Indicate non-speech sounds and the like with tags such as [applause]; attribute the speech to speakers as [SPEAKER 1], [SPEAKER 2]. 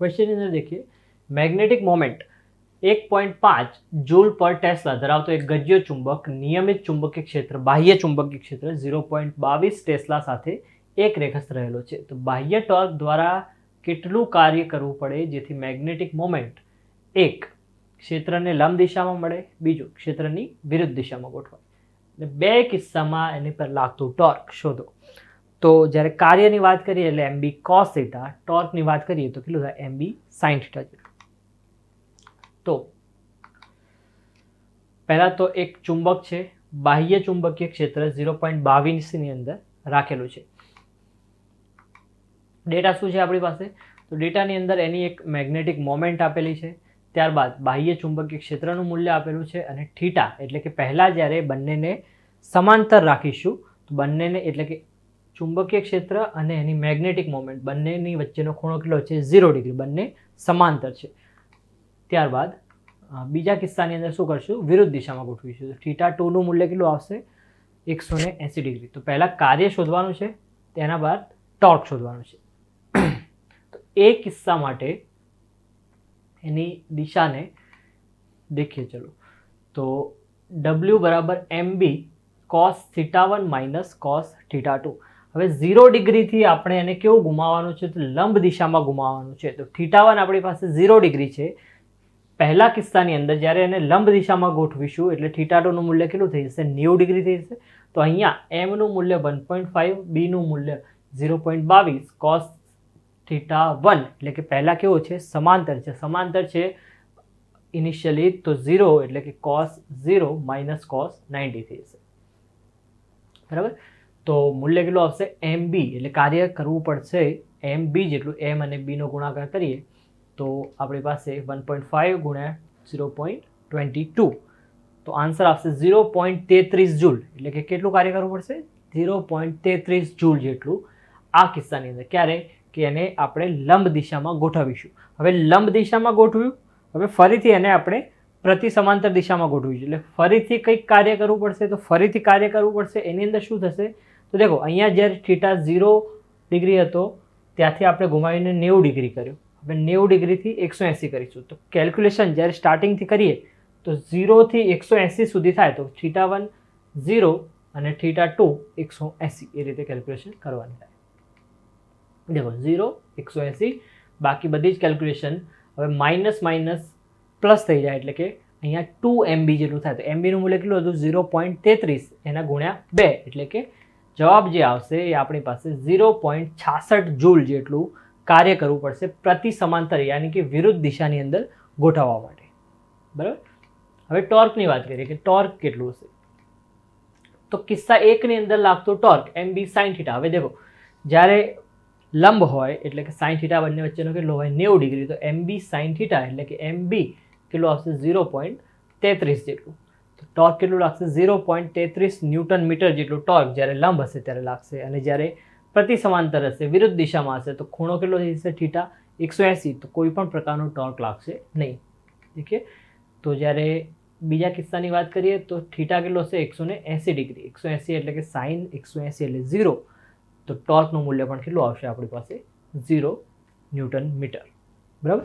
[SPEAKER 1] Question અંદર देखिए magnetic moment એક પોઈન્ટ પાંચ જૂલ પર ટેસ્લા ધરાવતો એક ગજ્ય ચુંબક નિયમિત ચુંબકીય ક્ષેત્ર બાહ્ય ચુંબકીય ક્ષેત્ર ઝીરો પોઈન્ટ બાવીસ ટેસ્લા સાથે એક રેખસ્થ રહેલો છે તો બાહ્ય ટોર્ક દ્વારા કેટલું કાર્ય કરવું પડે જેથી મેગ્નેટિક મોમેન્ટ એક ક્ષેત્રને લંબ દિશામાં મળે બીજું ક્ષેત્રની વિરુદ્ધ દિશામાં ગોઠવાય અને બે કિસ્સામાં એની પર લાગતું ટોર્ક શોધો તો જ્યારે કાર્યની વાત કરીએ એટલે એમ બી કોસ થીટા ટોર્કની વાત કરીએ તો કેટલું થાય? એમ બી સાઇન થીટા તો પહેલાં તો એક ચુંબક છે, બાહ્ય ચુંબકીય ક્ષેત્ર ઝીરો પોઈન્ટ બાવીસની અંદર રાખેલું છે. ડેટા શું છે આપણી પાસે? તો ડેટાની અંદર એની એક મેગ્નેટિક મોમેન્ટ આપેલી છે, ત્યારબાદ બાહ્ય ચુંબકીય ક્ષેત્રનું મૂલ્ય આપેલું છે અને થીટા એટલે કે પહેલાં જ્યારે બંનેને સમાંતર રાખીશું, તો બંનેને એટલે કે ચુંબકીય ક્ષેત્ર અને એની મેગ્નેટિક મોમેન્ટ. બંનેની વચ્ચેનો ખૂણો કેટલો છે? Zero degree. બંને સમાંતર છે. ત્યારબાદ બીજા કિસ્સાની અંદર શું કરશું? વિરુદ્ધ દિશામાં ગોઠવીશું. થીટા ટુનું મૂલ્ય કેટલું આવશે? એકસો ને એંસી ડિગ્રી. તો પહેલાં કાર્ય શોધવાનું છે, તેના બાદ ટોર્ક શોધવાનું છે. [clears throat] તો એ કિસ્સા માટે એની દિશાને દેખીએ ચલો. તો ડબલ્યુ બરાબર M B cos theta one minus cos theta two હવે ઝીરો ડિગ્રીથી આપણે એને કેવું ગુમાવવાનું છે? તો લંબ દિશામાં ગુમાવવાનું છે. તો થીટા વન આપણી પાસે ઝીરો ડિગ્રી છે. પહેલા કિસ્સાની અંદર જ્યારે એને લંબ દિશામાં ગોઠવીશું, એટલે થીટા ટુનું મૂલ્ય કેટલું થઈ જશે? નેવું ડિગ્રી થઈ જશે. તો અહીંયા એમનું મૂલ્ય વન પોઈન્ટ ફાઇવ બીનું મૂલ્ય ઝીરો પોઈન્ટ બાવીસ કોસ થીટા વન એટલે કે પહેલાં કેવો છે? સમાંતર છે. સમાંતર છે ઇનિશિયલી તો ઝીરો એટલે કે cos zero minus cos ninety થઈ જશે. બરાબર? તો મૂલ્ય કેટલું આવશે? એમ બી. એટલે કાર્ય કરવું પડશે એમ બી જેટલું એમ અને બીનો ગુણાકાર કરીએ, તો આપણી પાસે વન પોઈન્ટ ફાઇવ ગુણ્યા ઝીરો પોઈન્ટ ટ્વેન્ટી ટુ. તો આન્સર આવશે ઝીરો પોઈન્ટ તેત્રીસ જૂલ. એટલે કે કેટલું કાર્ય કરવું પડશે? ઝીરો પોઈન્ટ તેત્રીસ જૂલ જેટલું આ કિસ્સાની અંદર. ક્યારે? કે એને આપણે લંબ દિશામાં ગોઠવીશું. હવે લંબ દિશામાં ગોઠવ્યું. હવે ફરીથી એને આપણે પ્રતિ સમાંતર દિશામાં ગોઠવીશું. એટલે ફરીથી કંઈક કાર્ય કરવું પડશે, તો ફરીથી કાર્ય કરવું પડશે. એની અંદર શું થશે? તો દેખો, અહીંયા જ્યારે થીટા ઝીરો ડિગ્રી હતો, ત્યાંથી આપણે ગુમાવીને નેવું ડિગ્રી કર્યું. હવે નેવું ડિગ્રીથી એકસો એંસી કરીશું. તો કેલ્ક્યુલેશન જ્યારે સ્ટાર્ટિંગથી કરીએ, તો ઝીરોથી એકસો એંસી સુધી થાય. તો થીટા વન ઝીરો અને થીટા ટુ એકસો એંસી એ રીતે કેલ્ક્યુલેશન કરવાની થાય. દેખો ઝીરો એકસો એંસી, બાકી બધી જ કેલ્ક્યુલેશન હવે માઇનસ માઇનસ પ્લસ થઈ જાય એટલે કે અહીંયા ટુ એમબી જેટલું થાય. તો એમબીનું મૂલ્ય કેટલું હતું? ઝીરો પોઈન્ટ તેત્રીસ, એના ગુણ્યા બે, એટલે કે જવાબ જે આવશે એ આપણી પાસે ઝીરો પોઈન્ટ છાસઠ જૂલ જેટલું કાર્ય કરવું પડશે પ્રતિ સમાંતર, યાની કે વિરુદ્ધ દિશાની અંદર ગોઠવવા માટે. બરાબર? હવે ટોર્કની વાત કરીએ કે ટોર્ક કેટલું હશે? તો કિસ્સા એકની અંદર લાગતો torque M B sine theta. હવે દેખો, જ્યારે લંબ હોય, એટલે કે સાઇન થીટા બંને વચ્ચેનો કેટલો હોય? નેવું ડિગ્રી. તો એમ બી સાઇન થીટા, એટલે કે એમ બી કેટલું આવશે? ઝીરો પોઈન્ટ તેત્રીસ જેટલું. ટોર્ક કેટલું લાગશે? ઝીરો પોઈન્ટ તેત્રીસ ન્યૂટન મીટર જેટલું ટોર્ક જ્યારે લંબ હશે ત્યારે લાગશે. અને જ્યારે પ્રતિ સમાંતર હશે, વિરુદ્ધ દિશામાં હશે, તો ખૂણો કેટલો થઈ જશે? થીટા. એકસો એંસી. તો કોઈ પણ પ્રકારનો ટોર્ક લાગશે નહીં. ઠીક છે તો જ્યારે બીજા કિસ્સાની વાત કરીએ, તો થીટા કેટલો હશે? એકસો ને એંસી ડિગ્રી. એકસો એંસી એટલે કે સાઇન એકસો એંસી એટલે ઝીરો. તો ટોર્કનું મૂલ્ય પણ કેટલું આવશે આપણી પાસે? Zero newton metre. બરાબર?